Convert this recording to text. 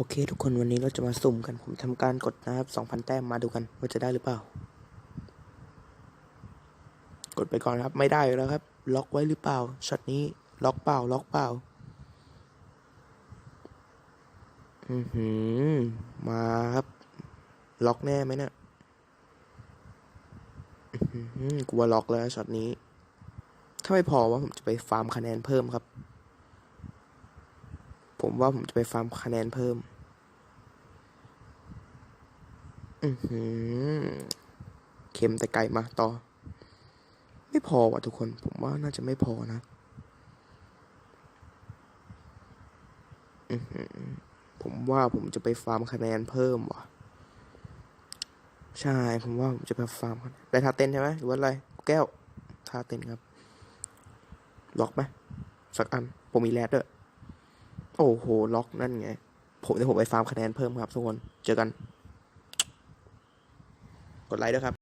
โอเค ทุกคนวันนี้เราจะมาสุ่มกัน ผมทำการกดนะครับสองพันแต้มมาดูกันว่าจะได้หรือเปล่า กดไปก่อนครับ ไม่ได้แล้วครับ ล็อกไว้หรือเปล่าช็อตนี้ล็อกเปล่า ล็อกเปล่า อือหือ มาครับ ล็อกแน่ไหมเนี่ยกลัวล็อกแล้วช็อตนี้ ถ้าไม่พอว่าผมจะไปฟาร์มคะแนนเพิ่มครับ ผมว่าผมจะไปฟาร์มคะแนนเพิ่ม อือหือเค็มแต่ไก่มาต่อ ไม่พอว่ะทุกคน ผมว่าน่าจะไม่พอนะ อือหือ ผมว่าผมจะไปฟาร์มคะแนนเพิ่มว่ะ ใช่ ผมว่าผมจะไปฟาร์มได้ทาเต้นใช่ไหมหรือว่าอะไร แก้วทาเต้นครับ ล็อกไหมสักอัน ผมมีแรดด้วย โอ้โห ล็อกนั่นไง ผมเดี๋ยวผมไปฟาร์มคะแนนเพิ่มครับทุกคน เจอกัน กดไลค์ด้วยครับ